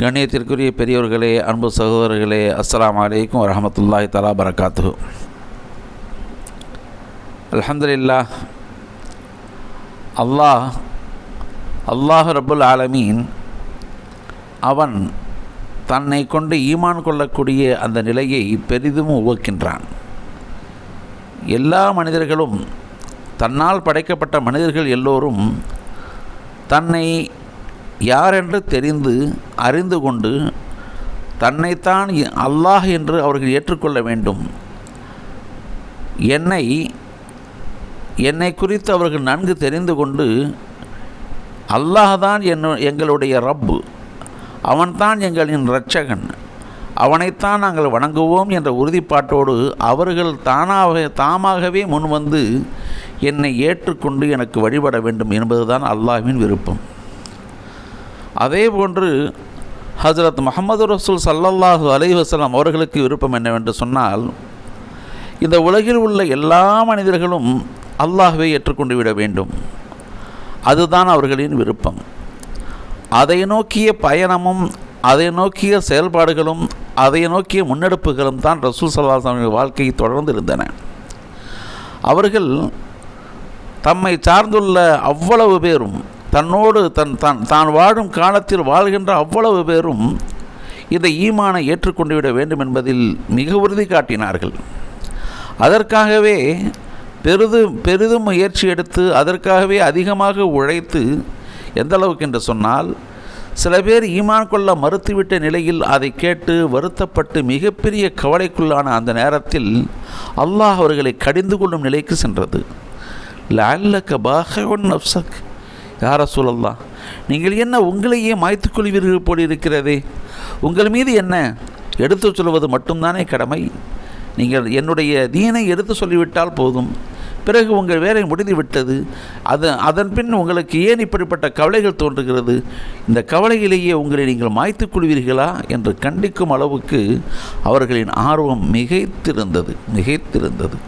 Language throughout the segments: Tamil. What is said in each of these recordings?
கண்ணியத்திற்குரிய பெரியவர்களே அன்பு சகோதரர்களே அஸ்லாம் வலைக்கும் வரமத்துல்லாஹி தலா பரகாத்து அலமதுல்லா அல்லாஹ் அல்லாஹ் ரபுல் ஆலமீன் அவன் தன்னை கொண்டு ஈமான் கொள்ளக்கூடிய அந்த நிலையை பெரிதும் உவக்கின்றான் எல்லா மனிதர்களும் தன்னால் படைக்கப்பட்ட மனிதர்கள் எல்லோரும் தன்னை யாரென்று தெரிந்து அறிந்து கொண்டு தன்னைத்தான் அல்லாஹ் என்று அவர்கள் ஏற்றுக்கொள்ள வேண்டும். என்னை என்னை குறித்து அவர்கள் நன்கு தெரிந்து கொண்டு அல்லாஹ் தான் என் எங்களுடைய ரப்பு அவன்தான் எங்களின் இரட்சகன் அவனைத்தான் நாங்கள் வணங்குவோம் என்ற உறுதிப்பாட்டோடு அவர்கள் தானாக தாமாகவே முன்வந்து என்னை ஏற்றுக்கொண்டு எனக்கு வழிபட வேண்டும் என்பதுதான் அல்லாஹ்வின் விருப்பம். அதே போன்று ஹசரத் முகமது ரசூல் சல்லல்லாஹு அலைஹி அவர்களுக்கு விருப்பம் என்னவென்று சொன்னால் இந்த உலகில் உள்ள எல்லா மனிதர்களும் அல்லாஹுவை ஏற்றுக்கொண்டு விட வேண்டும். அதுதான் அவர்களின் விருப்பம். அதை நோக்கிய பயணமும் அதை நோக்கிய செயல்பாடுகளும் அதை நோக்கிய முன்னெடுப்புகளும் தான் ரசூல் சல்லாஹ் வாழ்க்கை தொடர்ந்து இருந்தன அவர்கள் தம்மை சார்ந்துள்ள அவ்வளவு பேரும் தன்னோடு தன் தான் தான் வாழும் காலத்தில் வாழ்கின்ற அவ்வளவு பேரும் இந்த ஈமானை ஏற்றுக்கொண்டு விட வேண்டும் என்பதில் மிக உறுதி காட்டினார்கள். அதற்காகவே பெரிதும் பெரிதும் முயற்சி எடுத்து அதற்காகவே அதிகமாக உழைத்து எந்த அளவுக்கு என்று சொன்னால் சில பேர் ஈமான் கொள்ள மறுத்துவிட்ட நிலையில் அதை கேட்டு வருத்தப்பட்டு மிகப்பெரிய கவலைக்குள்ளான அந்த நேரத்தில் அல்லாஹ் அவர்களை கடிந்து கொள்ளும் நிலைக்கு சென்றது. லல்லக்க பாகவன் நப்சக் யார சொல்லலாம் நீங்கள் என்ன உங்களையே மாய்த்துக்கொள்வீர்கள் போல் இருக்கிறதே? உங்கள் மீது என்ன? எடுத்து சொல்வது மட்டும்தானே கடமை? நீங்கள் என்னுடைய தீனை எடுத்து சொல்லிவிட்டால் போதும். பிறகு உங்கள் வேலை முடிந்துவிட்டது. அது அதன் பின் உங்களுக்கு ஏன் இப்படிப்பட்ட கவலைகள் தோன்றுகிறது? இந்த கவலையிலேயே உங்களை நீங்கள் மாய்த்து கொள்வீர்களா? என்று கண்டிக்கும் அளவுக்கு அவர்களின் ஆர்வம் மிகைத்திருந்தது மிகைத்திருந்தது.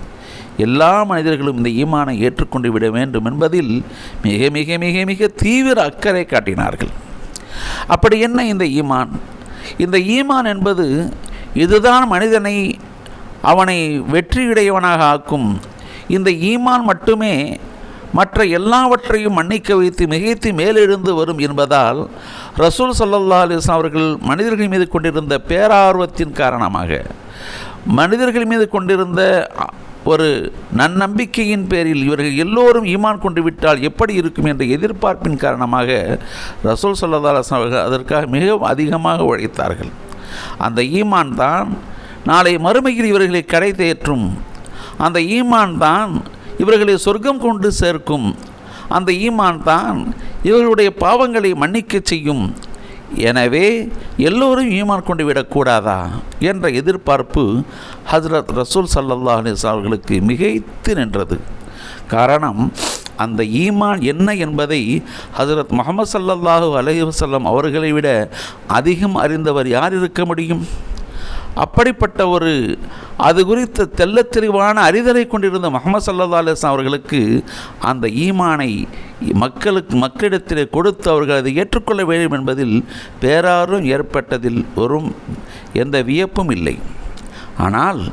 எல்லா மனிதர்களும் இந்த ஈமானை ஏற்றுக்கொண்டு விட வேண்டும் என்பதில் மிக மிக மிக மிக தீவிர அக்கறை காட்டினார்கள். அப்படி என்ன இந்த ஈமான்? இந்த ஈமான் என்பது இதுதான் மனிதனை அவனை வெற்றியுடையவனாக ஆக்கும். இந்த ஈமான் மட்டுமே மற்ற எல்லாவற்றையும் மன்னிக்க வைத்து மிகைத்து மேலெழுந்து வரும் என்பதால் ரசூல் சல்லல்லா அலிஸ்லாம் அவர்கள் மனிதர்கள் மீது கொண்டிருந்த பேரார்வத்தின் காரணமாக மனிதர்கள் மீது கொண்டிருந்த ஒரு நன்னம்பிக்கையின் பேரில் இவர்கள் எல்லோரும் ஈமான் கொண்டு விட்டால் எப்படி இருக்கும் என்ற எதிர்பார்ப்பின் காரணமாக ரசூல் சல்லா அவர்கள் அதற்காக மிகவும் அதிகமாக உழைத்தார்கள். அந்த ஈமான் தான் நாளை மறுமையில் இவர்களை கடை தேற்றும். அந்த ஈமான் தான் இவர்களை சொர்க்கம் கொண்டு சேர்க்கும். அந்த ஈமான் தான் இவர்களுடைய பாவங்களை மன்னிக்க செய்யும். எனவே எல்லோரும் ஈமான் கொண்டு விடக்கூடாதா என்ற எதிர்பார்ப்பு ஹசரத் ரசூல் சல்லல்லா அலிஸ் அவர்களுக்கு மிகைத்து நின்றது. காரணம் அந்த ஈமான் என்ன என்பதை ஹசரத் முகமது சல்லல்லாஹு அலஹி வசல்லம் அவர்களை விட அதிகம் அறிந்தவர் யார் இருக்க முடியும்? அப்படிப்பட்ட ஒரு அது குறித்த தெல்ல தெளிவான அறிதலை கொண்டிருந்த முகமது சல்லா அலிஸ்லாம் அவர்களுக்கு அந்த ஈமானை மக்களுக்கு மக்களிடத்திலே கொடுத்து அவர்கள் அதை ஏற்றுக்கொள்ள வேண்டும் என்பதில் பேராரும் ஏற்பட்டதில் ஒரு எந்த வியப்பும் இல்லை. ஆனால்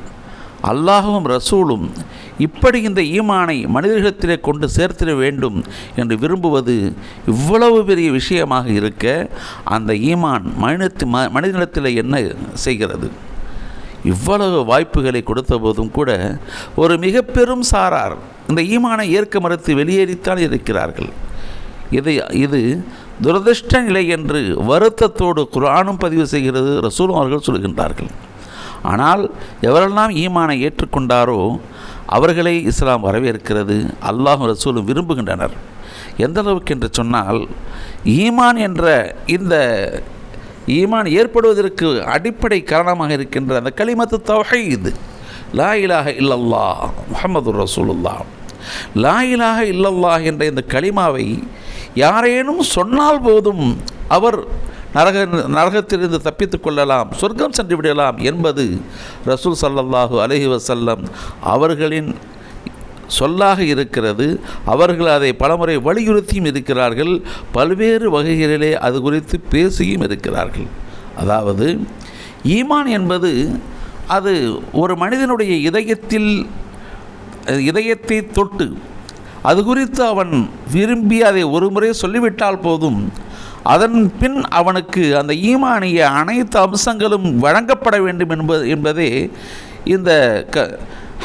அல்லாஹும் ரசூலும் இப்படி இந்த ஈமானை மனிதர்களிடத்திலே கொண்டு சேர்த்திட வேண்டும் என்று விரும்புவது இவ்வளவு பெரிய விஷயமாக இருக்க அந்த ஈமான் மனிதத்து ம மனிதனிடத்தில் என்ன செய்கிறது? இவ்வளவு வாய்ப்புகளை கொடுத்த போதும் கூட ஒரு மிக பெரும் சாரார் இந்த ஈமானை ஏற்க மறுத்து வெளியேறித்தான் இருக்கிறார்கள். இது இது துரதிருஷ்ட நிலை என்று வருத்தத்தோடு குரானும் பதிவு செய்கிறது ரசூலும் அவர்கள் சொல்கின்றார்கள். ஆனால் எவரெல்லாம் ஈமானை ஏற்றுக்கொண்டாரோ அவர்களை இஸ்லாம் வரவேற்கிறது அல்லாஹும் ரசூலும் விரும்புகின்றனர். எந்த அளவுக்கு என்று சொன்னால் ஈமான் என்ற இந்த ஈமான் ஏற்படுவதற்கு அடிப்படை காரணமாக இருக்கின்ற அந்த களிமத்து தௌஹீத். லா இலாக இல்லல்லா முகமது ரசூலுல்லா லா இலாஹ இல்லல்லாஹ் என்ற இந்த களிமாவை யாரேனும் சொன்னால் போதும் அவர் நரக நரகத்திலிருந்து தப்பித்துக் கொள்ளலாம் சொர்க்கம் சென்று விடலாம் என்பது ரசூல் சல்லல்லாஹு அலஹி வசல்லம் அவர்களின் சொல்லாக இருக்கிறது. அவர்கள் அதை பலமுறை வலியுறுத்தியும் இருக்கிறார்கள். பல்வேறு வகைகளிலே அது குறித்து பேசியும் இருக்கிறார்கள். அதாவது ஈமான் என்பது அது ஒரு மனிதனுடைய இதயத்தில் இதயத்தை தொட்டு அது குறித்து அவன் விரும்பி அதை ஒரு முறை சொல்லிவிட்டால் போதும். அதன் பின் அவனுக்கு அந்த ஈமானிய அனைத்து அம்சங்களும் வழங்கப்பட வேண்டும் என்பது என்பதே இந்த க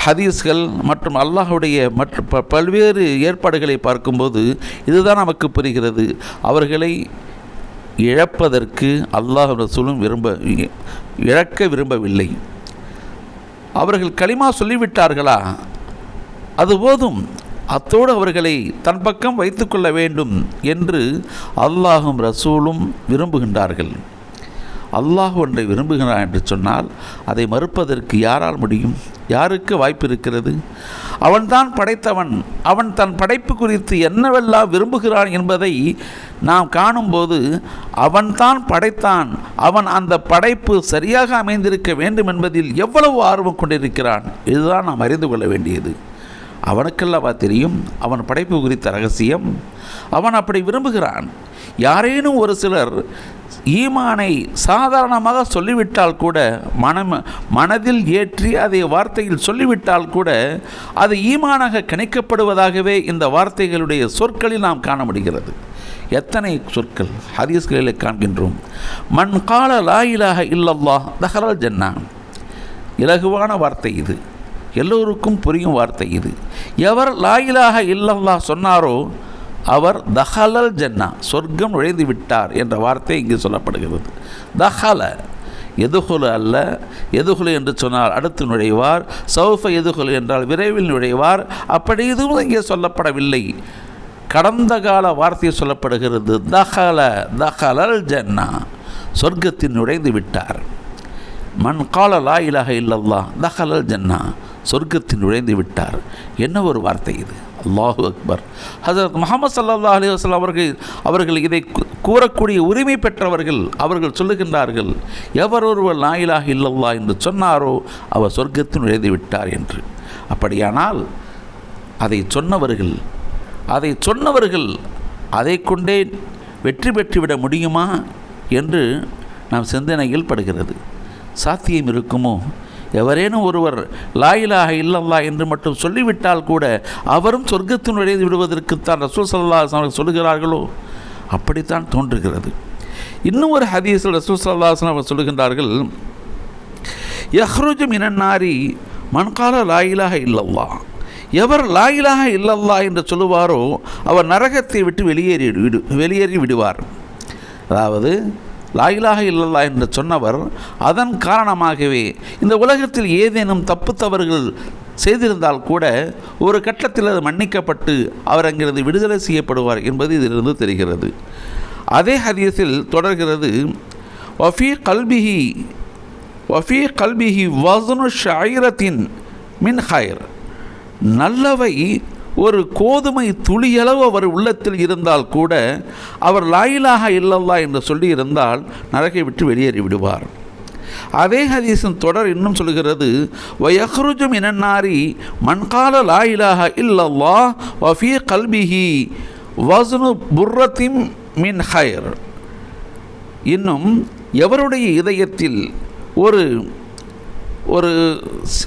ஹதீஸ்கள் மற்றும் அல்லாஹுடைய மற்ற ப பல்வேறு ஏற்பாடுகளை பார்க்கும்போது இதுதான் நமக்கு புரிகிறது. அவர்களை இழப்பதற்கு அல்லாஹ் ரசூலும் விரும்ப இழக்க விரும்பவில்லை. அவர்கள் களிமா சொல்லிவிட்டார்களா? அது போதும். அத்தோடு அவர்களை தன் பக்கம் வைத்துக்கொள்ள வேண்டும் என்று அல்லாஹும் ரசூலும் விரும்புகின்றார்கள். அல்லாஹ் ஒன்றை விரும்புகிறான் என்று சொன்னால் அதை மறுப்பதற்கு யாரால் முடியும்? யாருக்கு வாய்ப்பு இருக்கிறது? அவன்தான் படைத்தவன். அவன் தன் படைப்பு குறித்து என்னவெல்லாம் விரும்புகிறான் என்பதை நாம் காணும்போது அவன்தான் படைத்தான். அவன் அந்த படைப்பு சரியாக அமைந்திருக்க வேண்டும் என்பதில் எவ்வளவு ஆர்வம் கொண்டிருக்கிறான்? இதுதான் நாம் அறிந்து கொள்ள வேண்டியது. அவனுக்கல்லவா தெரியும்? அவன் படைப்பு குறித்த ரகசியம். அவன் அப்படி விரும்புகிறான். யாரேனும் ஒரு சிலர் ஈமானை சாதாரணமாக சொல்லிவிட்டால் கூட மனம் மனதில் ஏற்றி அதை வார்த்தையில் சொல்லிவிட்டால் கூட அது ஈமானாக கணிக்கப்படுவதாகவே இந்த வார்த்தைகளுடைய சொற்களில் நாம் காண முடிகிறது. எத்தனை சொற்கள் ஹதீஸ்களில் காண்கின்றோம். மண் கால லாயிலாக இல்லல்லா தஹரல் ஜன்னா. இலகுவான வார்த்தை இது. எல்லோருக்கும் புரியும் வார்த்தை இது. எவர் லாயிலாக இல்லல்லா சொன்னாரோ அவர் தஹலல் ஜன்னா சொர்க்கம் நுழைந்து விட்டார் என்ற வார்த்தை இங்கு சொல்லப்படுகிறது. தஹல எதுகுலு அல்ல எதுகுலு என்று சொன்னால் அடுத்து நுழைவார் சௌஃப எதுகுலு என்றால் விரைவில் நுழைவார் அப்படி எதுவும் இங்கே சொல்லப்படவில்லை. கடந்த கால வார்த்தை சொல்லப்படுகிறது தஹல தஹலல் ஜன்னா சொர்க்கத்தில் நுழைந்து விட்டார். மண் கால லா இலாக இல்லல்லா தஹலல் ஜன்னா சொர்க்கத்தில் நுழைந்து விட்டார். என்ன ஒரு வார்த்தை இது? அல்லாஹு அக்பர். ஹசரத் முகமது சல்லா அலி வஸ்லாம் அவர்கள் அவர்கள் இதை கூறக்கூடிய உரிமை பெற்றவர்கள் அவர்கள் சொல்லுகின்றார்கள் எவர் ஒருவர் நாயிலாக இல்லல்லா என்று சொன்னாரோ அவர் சொர்க்கத்தின் எழுதி விட்டார் என்று. அப்படியானால் அதை சொன்னவர்கள் அதை சொன்னவர்கள் அதை கொண்டே வெற்றி பெற்றுவிட முடியுமா? என்று நாம் சிந்தனையில் படுகிறது. சாத்தியம் இருக்குமோ? எவரேனும் ஒருவர் லாயிலாக இல்லல்லா என்று மட்டும் சொல்லிவிட்டால் கூட அவரும் சொர்க்கத்தின் நுழைந்து விடுவதற்குத்தான் ரசூல் சல்லா அவர்கள் சொல்லுகிறார்களோ? அப்படித்தான் தோன்றுகிறது. இன்னும் ஒரு ஹதீஸில் ரசூல் சல்லாஹன் அவர் சொல்லுகின்றார்கள் யஹ்ருஜு இனநாரி மண்கால லாயிலாக இல்லல்லா எவர் லாயிலாக இல்லல்லா என்று சொல்லுவாரோ அவர் நரகத்தை விட்டு வெளியேறி விடு வெளியேறி விடுவார். அதாவது லாயிலாக இல்லல்லா என்று சொன்னவர் அதன் காரணமாகவே இந்த உலகத்தில் ஏதேனும் தப்பு தவறுகள் செய்திருந்தால் கூட ஒரு கட்டத்தில் அது மன்னிக்கப்பட்டு அவர் அங்கிருந்து விடுதலை செய்யப்படுவார் என்பது இதிலிருந்து தெரிகிறது. அதே ஹதீஸில் தொடர்கிறது வஃபி கல்பிஹி வஃபி கல்பிஹி வசனு ஷாயிரத்தின் மின் ஹயர் நல்லவை ஒரு கோதுமை துளியளவு அவர் உள்ளத்தில் இருந்தால் கூட அவர் லாயிலாக இல்லல்லா என்று சொல்லி இருந்தால் நரகை விட்டு வெளியேறி விடுவார். அதே ஹதீஸின் தொடர் இன்னும் சொல்கிறது வயஹ்ருஜும் இனநாரி மண்கால லாயிலாக இல்லல்லா வஃபி கல்பிஹி வஸ்னு புர்ரத்திம் மின் ஹயர் இன்னும் எவருடைய இதயத்தில் ஒரு ஒரு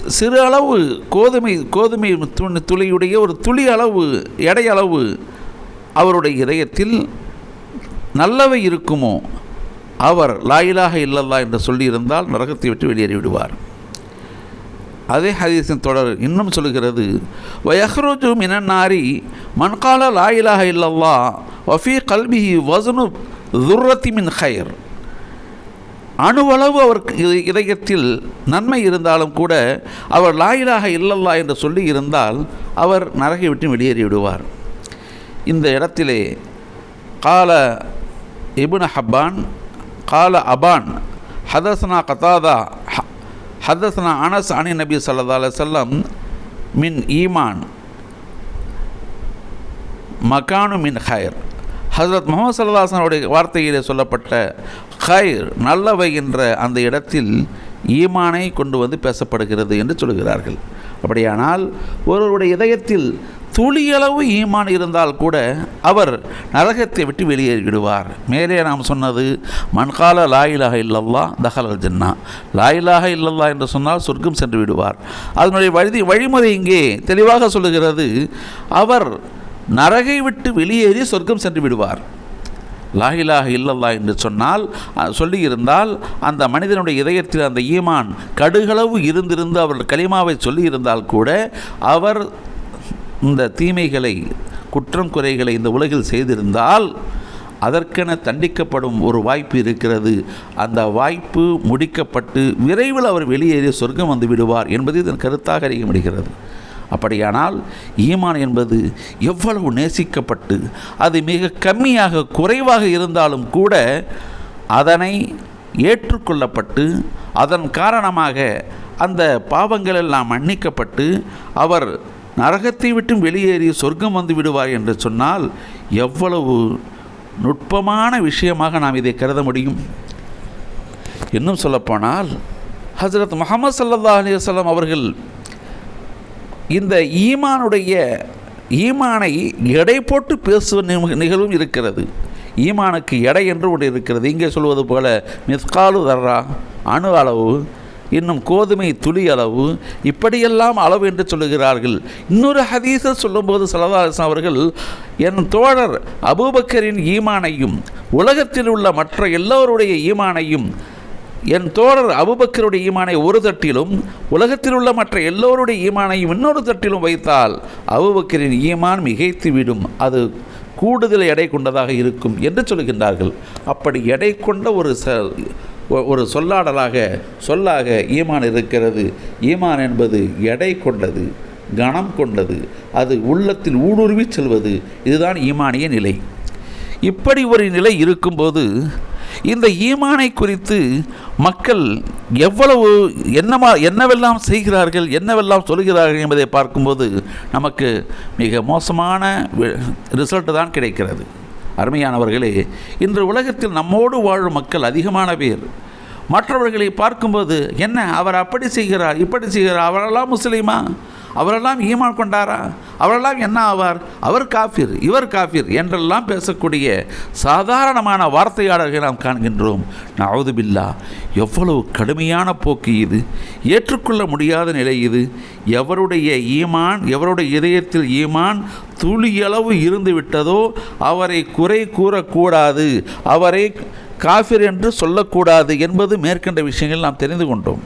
சிறு அளவு கோதுமை கோதுமை துணி துளியுடைய ஒரு துளி அளவு எடை அளவு அவருடைய இதயத்தில் நல்லவை இருக்குமோ? அவர் லாயிலாக இல்லல்லா என்று சொல்லியிருந்தால் நரகத்தை விட்டு வெளியேறி விடுவார். அதே ஹதீஸின் தொடர் இன்னும் சொல்கிறது வயஹ்ரோஜு மினன்னாரி மண்கால லாயிலாக இல்லல்லா வஃபி கல்பிஹி வசனு துர்ரத்தி மின் ஹயர் அணுவளவு அவருக்கு இதயத்தில் நன்மை இருந்தாலும் கூட அவர் லாயிலாக இல்லல்லா என்று சொல்லி இருந்தால் அவர் நரகை விட்டு வெளியேறி விடுவார். இந்த இடத்திலே கால இபுன ஹப்பான் கால அபான் ஹதஸ்னா கதாதா ஹதஸ்னா அனஸ் அனி நபி சல்லா அலுவலம் மின் ஈமான் மகானு மின் ஹயர் ஹசரத் முகமது சல்லாஹனுடைய வார்த்தையிலே சொல்லப்பட்ட ஹைர் நல்லவை என்ற அந்த இடத்தில் ஈமானை கொண்டு வந்து பேசப்படுகிறது என்று சொல்கிறார்கள். அப்படியானால் ஒருவருடைய இதயத்தில் துளியளவு ஈமான் இருந்தால் கூட அவர் நரகத்தை விட்டு வெளியேறி விடுவார். மேலே நாம் சொன்னது மண்கால லாயிலாக இல்லல்லா தஹல் ஜன்னா. லாயிலாக இல்லல்லா என்று சொன்னால் சொர்க்கம் சென்று விடுவார். அதனுடைய வழி வழிமுறை இங்கே தெளிவாக சொல்லுகிறது அவர் நரகை விட்டு வெளியேறி சொர்க்கம் சென்று விடுவார். லாஹிலாக இல்லல்லா என்று சொன்னால் சொல்லியிருந்தால் அந்த மனிதனுடைய இதயத்தில் அந்த ஈமான் கடுகளவு இருந்திருந்து அவர் களிமாவை சொல்லியிருந்தால் கூட அவர் இந்த தீமைகளை குற்றம் குறைகளை இந்த உலகில் செய்திருந்தால் அதற்கென தண்டிக்கப்படும் ஒரு வாய்ப்பு இருக்கிறது. அந்த வாய்ப்பு முடிக்கப்பட்டு விரைவில் அவர் வெளியேறி சொர்க்கம் வந்து விடுவார் என்பது இதன் கருத்தாக அறிய முடிகிறது அப்படியானால் ஈமான் என்பது எவ்வளவு நேசிக்கப்பட்டு அது மிக கம்மியாக குறைவாக இருந்தாலும் கூட அதனை ஏற்றுக்கொள்ளப்பட்டு அதன் காரணமாக அந்த பாவங்கள் எல்லாம் மன்னிக்கப்பட்டு அவர் நரகத்தை விட்டும் வெளியேறி சொர்க்கம் வந்து விடுவார் என்று சொன்னால் எவ்வளவு நுட்பமான விஷயமாக நாம் இதை கருத முடியும்? இன்னும் சொல்லப்போனால் ஹசரத் முகமது சல்லா அலிவல்லாம் அவர்கள் இந்த ஈமானுடைய ஈமானை எடை போட்டு பேசுவ நிகழ்வும் இருக்கிறது. ஈமானுக்கு எடை என்று ஒன்று இருக்கிறது. இங்கே சொல்வது போல மிஸ்காலு தர்றா அணு அளவு இன்னும் கோதுமை துளி அளவு இப்படியெல்லாம் அளவு என்று சொல்லுகிறார்கள். இன்னொரு ஹதீஸை சொல்லும்போது சலதாசன் அவர்கள் என் தோழர் அபூபக்கரின் ஈமானையும் உலகத்தில் உள்ள மற்ற எல்லோருடைய ஈமானையும் என் தோழர் அபுபக்கருடைய ஈமானை ஒரு தட்டிலும் உலகத்தில் உள்ள மற்ற எல்லோருடைய ஈமானையும் இன்னொரு தட்டிலும் வைத்தால் அபுபக்கரின் ஈமான் மிகைத்துவிடும். அது கூடுதல் எடை கொண்டதாக இருக்கும் என்று சொல்கின்றார்கள். அப்படி எடை கொண்ட ஒரு ச ஒரு சொல்லாடலாக சொல்லாக ஈமான் இருக்கிறது. ஈமான் என்பது எடை கொண்டது கணம் கொண்டது. அது உள்ளத்தில் ஊடுருவி செல்வது. இதுதான் ஈமானிய நிலை. இப்படி ஒரு நிலை இருக்கும்போது இந்த ஈமானை குறித்து மக்கள் எவ்வளவு என்னமா என்னவெல்லாம் செய்கிறார்கள் என்னவெல்லாம் சொல்கிறார்கள் என்பதை பார்க்கும்போது நமக்கு மிக மோசமான ரிசல்ட் தான் கிடைக்கிறது. அருமையானவர்களே இன்று உலகத்தில் நம்மோடு வாழும் மக்கள் அதிகமான பேர். மற்றவர்களை பார்க்கும்போது என்ன அவர் அப்படி செய்கிறார் இப்படி செய்கிறார் அவரெல்லாம் முஸ்லீமா? அவரெல்லாம் ஈமான் கொண்டாரா? அவரெல்லாம் என்ன ஆவார்? அவர் காஃபிர் இவர் காஃபிர் என்றெல்லாம் பேசக்கூடிய சாதாரணமான வார்த்தையாளர்களை நாம் காண்கின்றோம். நவதுபில்லா எவ்வளவு கடுமையான போக்கு இது. ஏற்றுக்கொள்ள முடியாத நிலை இது. எவருடைய ஈமான் எவருடைய இதயத்தில் ஈமான் துளியளவு இருந்து விட்டதோ அவரை குறை கூறக்கூடாது. அவரை காஃபிர் என்று சொல்லக்கூடாது என்பது மேற்கண்ட விஷயங்கள் நாம் தெரிந்து கொண்டோம்.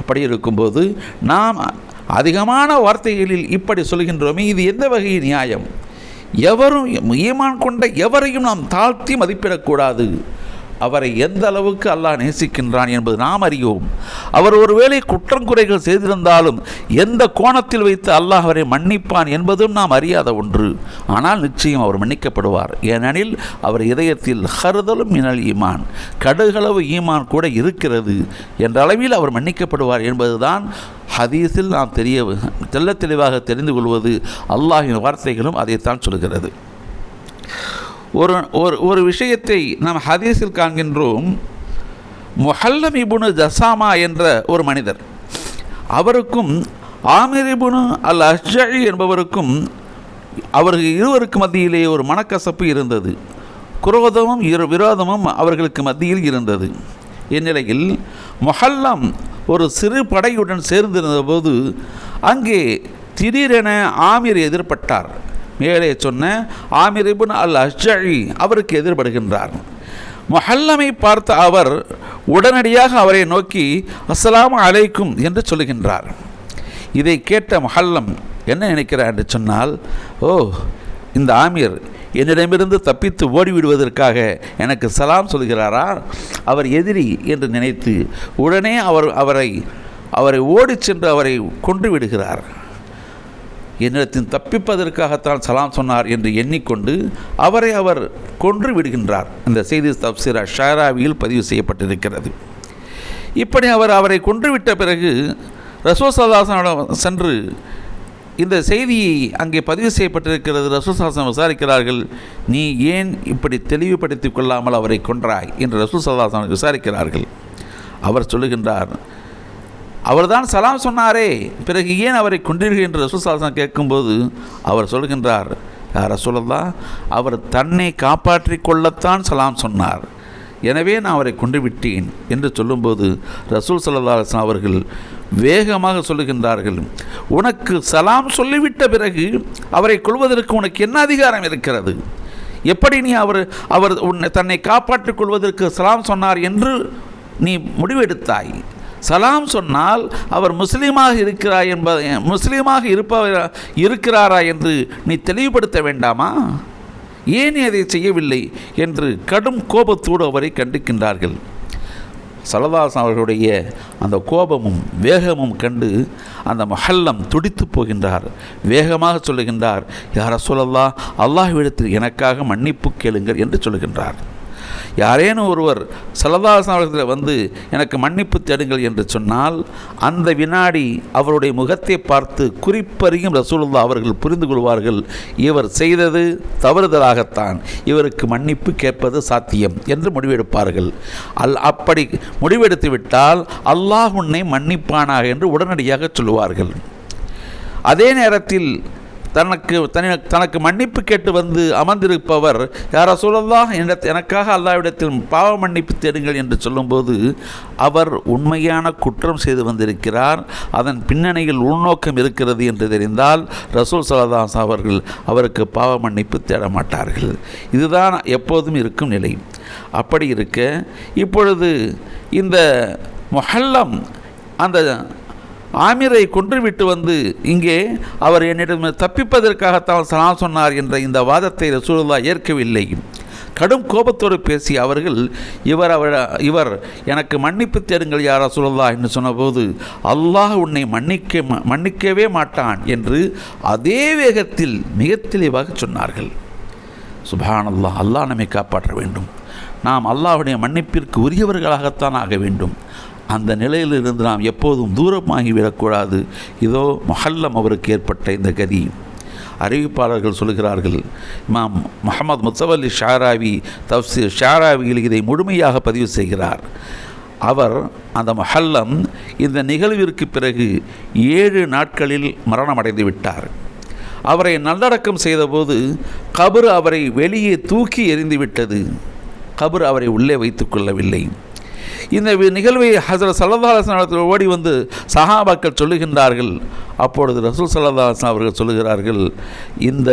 அப்படி இருக்கும்போது நாம் அதிகமான வார்த்தைகளில் இப்படி சொல்கின்றோமே இது எந்த வகை நியாயம்? எவரும் ஈமான் கொண்ட எவரையும் நாம் தாழ்த்தி மதிப்பிடக்கூடாது. அவரை எந்த அளவுக்கு அல்லாஹ் நேசிக்கின்றான் என்பது நாம் அறியோம் அவர் ஒருவேளை குற்றம் குறைகள் செய்திருந்தாலும் எந்த கோணத்தில் வைத்து அல்லாஹ் அவரை மன்னிப்பான் என்பதும் நாம் அறியாத ஒன்று. ஆனால் நிச்சயம் அவர் மன்னிக்கப்படுவார். ஏனெனில் அவர் இதயத்தில் ஹருதலும் இனல் ஈமான். கடுகளவு ஈமான் கூட இருக்கிறது. என்ற அளவில் அவர் மன்னிக்கப்படுவார் என்பதுதான் ஹதீஸில் நாம் தெரிய தெல்ல தெளிவாக தெரிந்து கொள்வது அல்லாஹின் வார்த்தைகளும் அதைத்தான் சொல்கிறது. ஒரு ஒரு ஒரு விஷயத்தை நாம் ஹதீஸில் காண்கின்றோம். முஹல்லம் இபுனு ஜசாமா என்ற ஒரு மனிதர். அவருக்கும் ஆமிர் இபுனு அல் அஷ்ஜி என்பவருக்கும் அவர்கள் இருவருக்கு மத்தியிலே ஒரு மனக்கசப்பு இருந்தது. குரோதமும் இரு விரோதமும் அவர்களுக்கு மத்தியில் இருந்தது. இந்நிலையில் மொஹல்லம் ஒரு சிறு படையுடன் சேர்ந்திருந்த போது அங்கே திடீரென ஆமீர் எதிர்பட்டார். மேலே சொன்ன ஆமீர் இபுன் அல் அஷ்ஜி அவருக்கு எதிர்படுகின்றார். மஹல்லமை பார்த்த அவர் உடனடியாக அவரை நோக்கி அஸ்லாம் அலைக்கும் என்று சொல்லுகின்றார். இதை கேட்ட மஹல்லம் என்ன நினைக்கிறார் என்று சொன்னால் ஓ இந்த ஆமீர் என்னிடமிருந்து தப்பித்து ஓடிவிடுவதற்காக எனக்கு சலாம் சொல்கிறாரா? அவர் எதிரி என்று நினைத்து உடனே அவர் அவரை அவரை ஓடிச் சென்று அவரை கொன்று விடுகிறார் என்னிடத்தில் தப்பிப்பதற்காகத்தான் சலாம் சொன்னார் என்று எண்ணிக்கொண்டு அவரை அவர் கொன்று விடுகின்றார் இந்த செய்தி தப்சிரா ஷாராவியில் பதிவு செய்யப்பட்டிருக்கிறது. இப்படி அவர் அவரை கொன்றுவிட்ட பிறகு ரசோசல்லாசனிடம் சென்று இந்த செய்தியை அங்கே பதிவு செய்யப்பட்டிருக்கிறது ரசூசாசன் விசாரிக்கிறார்கள். நீ ஏன் இப்படி தெளிவுபடுத்திக் கொள்ளாமல் அவரை கொன்றாய்? என்று ரசூசாசன் விசாரிக்கிறார்கள். அவர் சொல்லுகின்றார் அவர்தான் சலாம் சொன்னாரே பிறகு ஏன் அவரை கொன்றீர்கள்? என்று ரசூசாசன் கேட்கும்போது அவர் சொல்கின்றார் யார சொல்லலா அவர் தன்னை காப்பாற்றி கொள்ளத்தான் சலாம் சொன்னார். எனவே நான் அவரை கொண்டு விட்டேன். என்று சொல்லும்போது ரசூல் சல்லா அலுவலாம் அவர்கள் வேகமாக சொல்லுகின்றார்கள் உனக்கு சலாம் சொல்லிவிட்ட பிறகு அவரை கொள்வதற்கு உனக்கு என்ன அதிகாரம் இருக்கிறது? எப்படி நீ அவர் அவர் உன்னை தன்னை காப்பாற்றிக் கொள்வதற்கு சலாம் சொன்னார் என்று நீ முடிவெடுத்தாய்? சலாம் சொன்னால் அவர் முஸ்லீமாக இருக்கிறார் என்பதை முஸ்லீமாக இருப்பவர் இருக்கிறாரா என்று நீ தெளிவுபடுத்த வேண்டாமா? ஏன் அதை செய்யவில்லை? என்று கடும் கோபத்தோடு அவரை கண்டிக்கின்றார்கள். சலதாசன் அவர்களுடைய அந்த கோபமும் வேகமும் கண்டு அந்த மஹல்லம் துடித்து போகின்றார். வேகமாக சொல்லுகின்றார் யார சொல்லல்லா அல்லாஹ்விடத்தில் எனக்காக மன்னிப்பு கேளுங்கள் என்று சொல்லுகின்றார். யாரேனும் ஒருவர் சலதாசன் அவர்களிடத்தில் வந்து எனக்கு மன்னிப்பு தேடுங்கள் என்று சொன்னால் அந்த வினாடி அவருடைய முகத்தை பார்த்து குறிப்பறியும் ரசூலுல்லா அவர்கள் புரிந்து கொள்வார்கள் இவர் செய்தது தவறுதலாகத்தான் இவருக்கு மன்னிப்பு கேட்பது சாத்தியம் என்று முடிவெடுப்பார்கள். அல் அப்படி முடிவெடுத்து விட்டால் அல்லாஹ் உன்னை மன்னிப்பானாக என்று உடனடியாக சொல்லுவார்கள். அதே நேரத்தில் தனக்கு தனி தனக்கு மன்னிப்பு கேட்டு வந்து அமர்ந்திருப்பவர் யாரோ சொல்லலாம் என்ற எனக்காக அல்லாவிடத்தில் பாவ மன்னிப்பு தேடுங்கள் என்று சொல்லும்போது அவர் உண்மையான குற்றம் செய்து வந்திருக்கிறார். அதன் பின்னணியில் உள்நோக்கம் இருக்கிறது என்று தெரிந்தால் ரசூல் சலதாஸ் அவர்கள் அவருக்கு பாவ மன்னிப்பு தேட மாட்டார்கள். இதுதான் எப்போதும் இருக்கும் நிலை. அப்படி இருக்க இப்பொழுது இந்த மொஹல்லம் அந்த ஆமிரை கொன்றுவிட்டு வந்து இங்கே அவர் என்னிடம் தப்பிப்பதற்காகத்தான் சலாம் சொன்னார் என்ற இந்த வாதத்தை ரசூலுல்லா ஏற்கவில்லை. கடும் கோபத்தோடு பேசிய அவர்கள் இவர் அவர் இவர் எனக்கு மன்னிப்பு தேடுங்கள் யாரா சொல்லலா என்று சொன்னபோது அல்லாஹ் உன்னை மன்னிக்க மன்னிக்கவே மாட்டான் என்று அதே வேகத்தில் மிக தெளிவாக சொன்னார்கள். சுபானல்லா அல்லாஹ் நம்மை காப்பாற்ற வேண்டும். நாம் அல்லாஹுடைய மன்னிப்பிற்கு உரியவர்களாகத்தான் ஆக வேண்டும். அந்த நிலையிலிருந்து நாம் எப்போதும் தூரமாகிவிடக்கூடாது இதோ மஹல்லம் அவருக்கு ஏற்பட்ட இந்த கதி. அறிவிப்பாளர்கள் சொல்கிறார்கள் இமாம் முகமது முத்தவல்லி ஷாராவி தப்சீர் ஷாராவியில் இதை முழுமையாக பதிவு செய்கிறார். அவர் அந்த மஹல்லம் இந்த நிகழ்விற்கு பிறகு ஏழு நாட்களில் மரணமடைந்து விட்டார். அவரை நல்லடக்கம் செய்தபோது கபர் அவரை வெளியே தூக்கி எறிந்து விட்டது. கபர் அவரை உள்ளே வைத்து கொள்ளவில்லை. இந்த நிகழ்வை ஹசரத் சல்லதாசன் ஓடி வந்து சஹாபாக்கள் சொல்லுகின்றார்கள். அப்பொழுது ரசூல் சல்லதாசன் அவர்கள் சொல்லுகிறார்கள் இந்த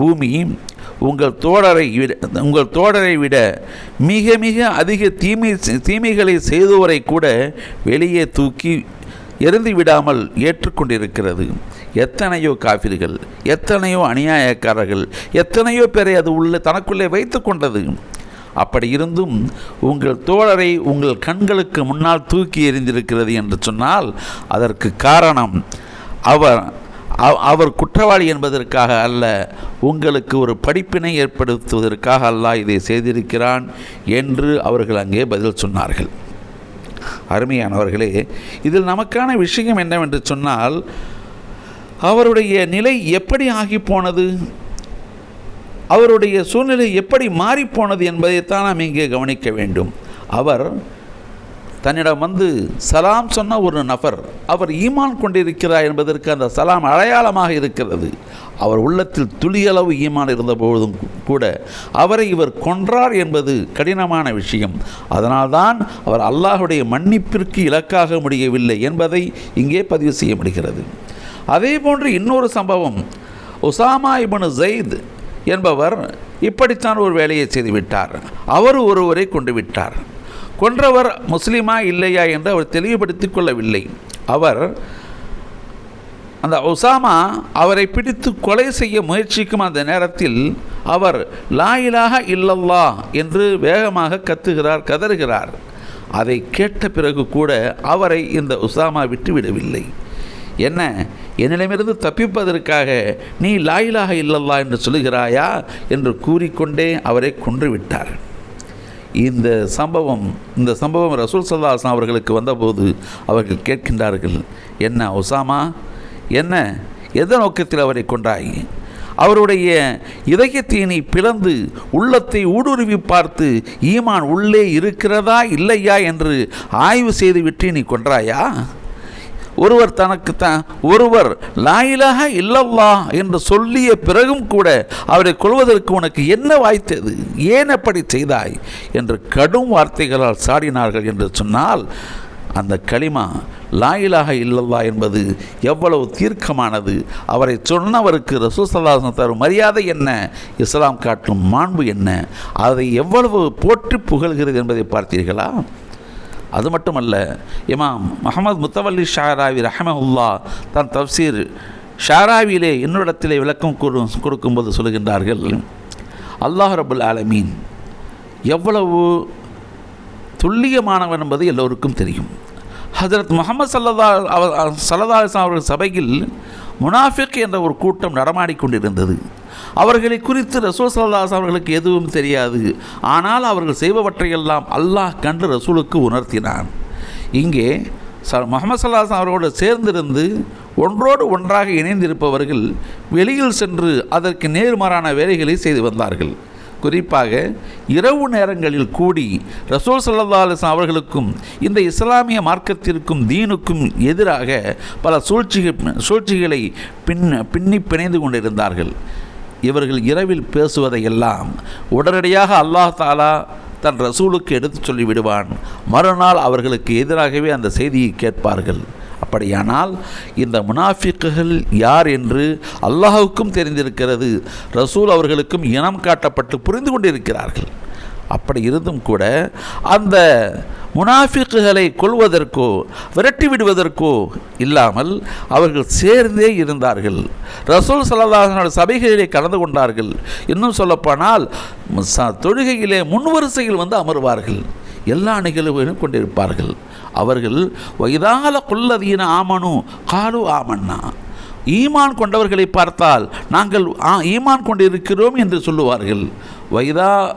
பூமி உங்கள் தோழரை விட உங்கள் தோழரை விட மிக மிக அதிக தீமை தீமைகளை செய்தோரை கூட வெளியே தூக்கி எரிந்து விடாமல் ஏற்றுக்கொண்டிருக்கிறது. எத்தனையோ காபிர்கள் எத்தனையோ அநியாயக்காரர்கள் எத்தனையோ பேரை அது உள்ளே தனக்குள்ளே வைத்து கொண்டது. அப்படி இருந்தும் உங்கள் தோழரை உங்கள் கண்களுக்கு முன்னால் தூக்கி எறிந்திருக்கிறது என்று சொன்னால் அதற்கு காரணம் அவர் அவர் குற்றவாளி என்பதற்காக அல்ல உங்களுக்கு ஒரு படிப்பினை ஏற்படுத்துவதற்காக அல்லாஹ் இதை செய்திருக்கிறான் என்று அவர்கள் அங்கே பதில் சொன்னார்கள். அருமையானவர்களே இதில் நமக்கான விஷயம் என்னவென்று சொன்னால் அவருடைய நிலை எப்படி ஆகி போனது அவருடைய சூழ்நிலை எப்படி மாறிப்போனது என்பதைத்தான் நாம் இங்கே கவனிக்க வேண்டும். அவர் தன்னிடம் வந்து சலாம் சொன்ன ஒரு நபர் அவர் ஈமான் கொண்டிருக்கிறார் என்பதற்கு அந்த சலாம் அடையாளமாக இருக்கிறது. அவர் உள்ளத்தில் துளியளவு ஈமான் இருந்தபோதும் கூட அவரை இவர் கொன்றார் என்பது கடினமான விஷயம். அதனால்தான் அவர் அல்லாஹுடைய மன்னிப்பிற்கு இலக்காக முடியவில்லை என்பதை இங்கே பதிவு செய்ய முடிகிறது அதே போன்று இன்னொரு சம்பவம் உசாமா இபனு ஜெயித் என்பவர் இப்படித்தான் ஒரு வேலையை செய்துவிட்டார். அவர் ஒருவரை கொண்டு விட்டார். கொன்றவர் முஸ்லீமா இல்லையா என்று அவர் தெளிவுபடுத்தி கொள்ளவில்லை. அவர் அந்த ஒசாமா அவரை பிடித்து கொலை செய்ய முயற்சிக்கும் அந்த நேரத்தில் அவர் லாயிலாக இல்லல்லா என்று வேகமாக கத்துகிறார் கதறுகிறார். அதை கேட்ட பிறகு கூட அவரை இந்த உசாமா விட்டு விடவில்லை என்ன? என்னிடமிருந்து தப்பிப்பதற்காக நீ லாயிலாக இல்லல்லா என்று சொல்லுகிறாயா? என்று கூறிக்கொண்டே அவரை கொன்றுவிட்டார். இந்த சம்பவம் இந்த சம்பவம் ரசூல் சல்லாஸ்லாம் அவர்களுக்கு வந்தபோது அவர்கள் கேட்கின்றார்கள் என்ன ஒசாமா? என்ன? எந்த நோக்கத்தில் அவரை கொண்டாய் அவருடைய இதயத்தை நீ பிளந்து உள்ளத்தை ஊடுருவி பார்த்து ஈமான் உள்ளே இருக்கிறதா இல்லையா என்று ஆய்வு செய்துவிட்டு நீ கொன்றாயா? ஒருவர் தனக்கு தான் ஒருவர் லாயிலாக இல்லல்லா என்று சொல்லிய பிறகும் கூட அவரை கொள்வதற்கு உனக்கு என்ன வாய்த்தது ஏன் அப்படி செய்தாய்? என்று கடும் வார்த்தைகளால் சாடினார்கள் என்று சொன்னால் அந்த களிமா லாயிலாக இல்லல்லா என்பது எவ்வளவு தீர்க்கமானது? அவரை சொன்னவருக்கு ரசூசல்லாசன் தரும் மரியாதை என்ன? இஸ்லாம் காட்டும் மாண்பு என்ன? அதை எவ்வளவு போற்றி புகழ்கிறது என்பதை பார்த்தீர்களா? அது மட்டுமல்ல இமாம் முகமது முத்தவல்லி ஷாராவி ரஹமஹுல்லா தன் தப்சீர் ஷாராவிலே என்னிடத்திலே விளக்கம் கூறு கொடுக்கும்போது சொல்லுகின்றார்கள் அல்லாஹ் ரபுல் ஆலமீன் எவ்வளவு துல்லியமானவன் என்பது எல்லோருக்கும் தெரியும். ஹசரத் முகமது சல்லதா சல்லதா அவர்கள் சபையில் முனாஃபிக் என்ற ஒரு கூட்டம் நடமாடிக்கொண்டிருந்தது அவர்களை குறித்து ரசூல் சல்லாஸ் அவர்களுக்கு எதுவும் தெரியாது. ஆனால் அவர்கள் செய்பவற்றையெல்லாம் அல்லாஹ் கண்டு ரசூலுக்கு உணர்த்தினான். இங்கே ச முகமது சல்லாஸ் அவர்களோடு சேர்ந்திருந்து ஒன்றோடு ஒன்றாக இணைந்திருப்பவர்கள் வெளியில் சென்று அதற்கு நேர்மாறான வேலைகளை செய்து வந்தார்கள். குறிப்பாக இரவு நேரங்களில் கூடி ரசூல் சல்லா அலிஸ்லாம் அவர்களுக்கும் இந்த இஸ்லாமிய மார்க்கத்திற்கும் தீனுக்கும் எதிராக பல சூழ்ச்சிகள் சூழ்ச்சிகளை பின் பின்னி பிணைந்து கொண்டிருந்தார்கள். இவர்கள் இரவில் பேசுவதையெல்லாம் உடனடியாக அல்லாஹ் தாலா தன் ரசூலுக்கு எடுத்து சொல்லிவிடுவான். மறுநாள் அவர்களுக்கு எதிராகவே அந்த செய்தியை கேட்பார்கள். அப்படியானால் இந்த முனாஃபிக்குகள் யார் என்று அல்லாஹுக்கும் தெரிந்திருக்கிறது. ரசூல் அவர்களுக்கும் இனம் காட்டப்பட்டு புரிந்து கொண்டிருக்கிறார்கள். அப்படி இருந்தும் கூட அந்த முனாஃபிக்குகளை கொள்வதற்கோ விரட்டி விடுவதற்கோ இல்லாமல் அவர்கள் சேர்ந்தே இருந்தார்கள். ரசூல் சல்லாஹனோட சபைகளிலே கலந்து கொண்டார்கள். இன்னும் சொல்லப்போனால் ச- தொழுகையிலே முன்வரிசையில் வந்து அமர்வார்கள். எல்லா நிகழ்வுகளும் கொண்டிருப்பார்கள். அவர்கள் வைதால குல்லதீன ஆமனு காலு ஆமன்னா. ஈமான் கொண்டவர்களை பார்த்தால் நாங்கள் ஆ ஈமான் கொண்டிருக்கிறோம் என்று சொல்லுவார்கள். வைதா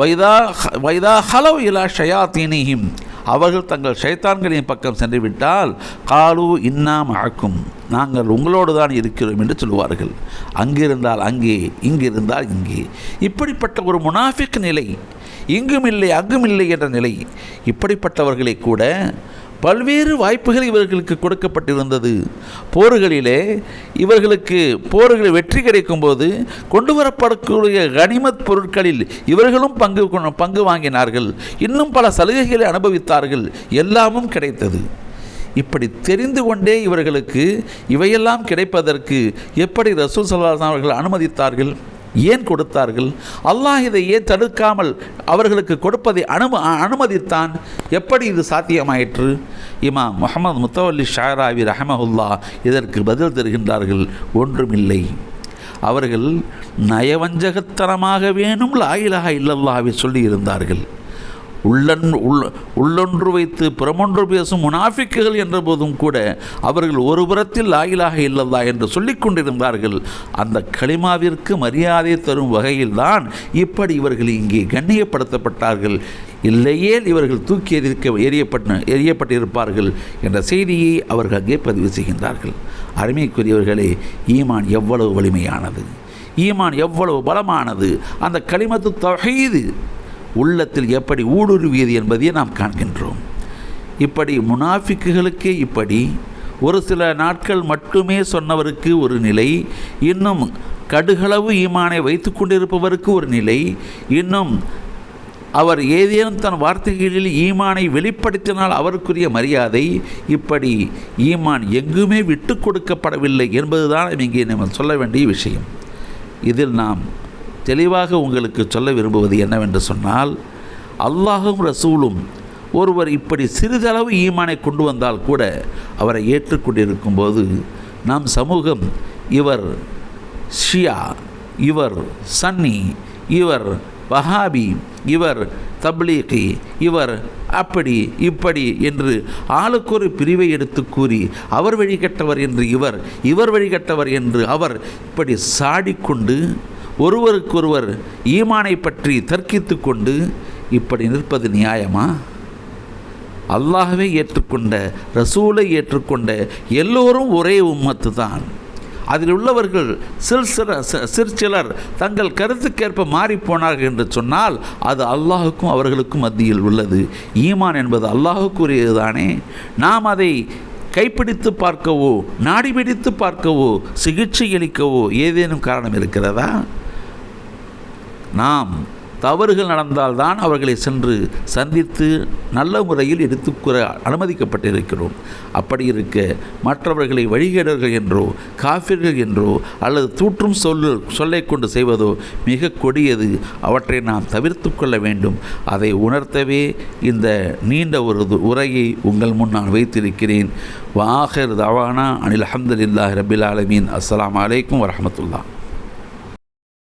வைதா வைதா ஹலோ இலா ஷயாத்தீனிஹிம். அவர்கள் தங்கள் ஷைத்தான்களின் பக்கம் சென்று விட்டால் காலு இன்னா மழக்கும் நாங்கள் உங்களோடு தான் இருக்கிறோம் என்று சொல்லுவார்கள். அங்கிருந்தால் அங்கே இங்கிருந்தால் இங்கே. இப்படிப்பட்ட ஒரு முனாஃபிக் நிலை இங்கும் இல்லை அங்கும் இல்லை என்ற நிலை. இப்படிப்பட்டவர்களை கூட பல்வேறு வாய்ப்புகள் இவர்களுக்கு கொடுக்கப்பட்டிருந்தது. போர்களிலே இவர்களுக்கு போர்களில் வெற்றி கிடைக்கும்போது கொண்டு வரப்படக்கூடிய கனிமத் பொருட்களில் இவர்களும் பங்கு பங்கு வாங்கினார்கள். இன்னும் பல சலுகைகளை அனுபவித்தார்கள். எல்லாமும் கிடைத்தது. இப்படி தெரிந்து கொண்டே இவர்களுக்கு இவையெல்லாம் கிடைப்பதற்கு எப்படி ரசூல் சல்லாஹ் அவர்கள் அனுமதித்தார்கள்? ஏன் கொடுத்தார்கள்? அல்லாஹ் இதை ஏன் தடுக்காமல் அவர்களுக்கு கொடுப்பதை அனும அனுமதித்தான்? எப்படி இது சாத்தியமாயிற்று? இமாம் முகமது முத்தவல்லி ஷாராவி ரஹமஹுல்லா இதற்கு பதில் தருகின்றார்கள் ஒன்றுமில்லை. அவர்கள் நயவஞ்சகத்தனமாக வேணும் லாயிலாக இல்லல்லாவை சொல்லியிருந்தார்கள். உள்ளன் உள் உள்ளொன்று வைத்து புறமொன்று பேசும் முனாஃபிக்குகள் என்ற போதும் கூட அவர்கள் ஒரு புறத்தில் லாயிலாக இல்லல்லா என்று சொல்லிக் கொண்டிருந்தார்கள் அந்த களிமாவிற்கு மரியாதை தரும் வகையில்தான் இப்படி இவர்கள் இங்கே கண்ணியப்படுத்தப்பட்டார்கள். இல்லையே இவர்கள் தூக்கி எறிக்க எறியப்பட்ட எறியப்பட்டிருப்பார்கள் என்ற செய்தியை அவர்கள் அங்கே பதிவு செய்கின்றார்கள். அருமைக்குரியவர்களே ஈமான் எவ்வளவு வலிமையானது. ஈமான் எவ்வளவு பலமானது. அந்த களிமத்து தொகையுது உள்ளத்தில் எப்படி ஊடுருவியது என்பதையே நாம் காண்கின்றோம். இப்படி முனாஃபிக்குகளுக்கே இப்படி ஒரு சில நாட்கள் மட்டுமே சொன்னவருக்கு ஒரு நிலை இன்னும் கடுகளவு ஈமானை வைத்து கொண்டிருப்பவருக்கு ஒரு நிலை இன்னும் அவர் ஏதேனும் தன் வார்த்தைகளில் ஈமானை வெளிப்படுத்தினால் அவருக்குரிய மரியாதை இப்படி ஈமான் எங்குமே விட்டு கொடுக்கப்படவில்லை என்பதுதான் இங்கே நம்ம சொல்ல வேண்டிய விஷயம். இதில் நாம் தெளிவாக உங்களுக்கு சொல்ல விரும்புவது என்னவென்று சொன்னால் அல்லாஹும் ரசூலும் ஒருவர் இப்படி சிறிதளவு ஈமானை கொண்டு வந்தால் கூட அவரை ஏற்றுக்கொண்டிருக்கும் போது நம் சமூகம் இவர் ஷியா இவர் சன்னி இவர் வஹாபி இவர் தப்லீகி இவர் அப்படி இப்படி என்று ஆளுக்கு ஒரு பிரிவை எடுத்து கூறி அவர் வழிகட்டவர் என்று இவர் இவர் வழிகட்டவர் என்று அவர் இப்படி சாடிக்கொண்டு ஒருவருக்கொருவர் ஈமானை பற்றி தர்க்கித்து கொண்டு இப்படி நிற்பது நியாயமா? அல்லாஹவே ஏற்றுக்கொண்ட ரசூலை ஏற்றுக்கொண்ட எல்லோரும் ஒரே உம்மத்து தான் அதில் உள்ளவர்கள் சிற்சில சிற்சிலர் தங்கள் கருத்துக்கேற்ப மாறிப்போனார்கள் என்று சொன்னால் அது அல்லாஹுக்கும் அவர்களுக்கும் மத்தியில் உள்ளது. ஈமான் என்பது அல்லாஹுக்குரியது தானே நாம் அதை கைப்பிடித்து பார்க்கவோ நாடிபிடித்து பார்க்கவோ சிகிச்சை அளிக்கவோ ஏதேனும் காரணம் இருக்கிறதா? நாம் தவறுகள் நடந்தால்தான் அவர்களை சென்று சந்தித்து நல்ல முறையில் எடுத்துக்கூற அனுமதிக்கப்பட்டிருக்கிறோம். அப்படி இருக்க மற்றவர்களை வழிகேடர்கள் என்றோ காஃபிர்கள் என்றோ அல்லது தூற்றும் சொல்லு சொல்லை கொண்டு செய்வதோ மிக கொடியது. அவற்றை நாம் தவிர்த்து கொள்ள வேண்டும். அதை உணர்த்தவே இந்த நீண்ட ஒரு உரையை உங்கள் முன் நான் வைத்திருக்கிறேன். வாஹர் தவானா அனில் அஹமதுல்லாஹ் ரபில் ஆலமீன். அஸ்லாம் அலைக்கும் வரமத்துல்லா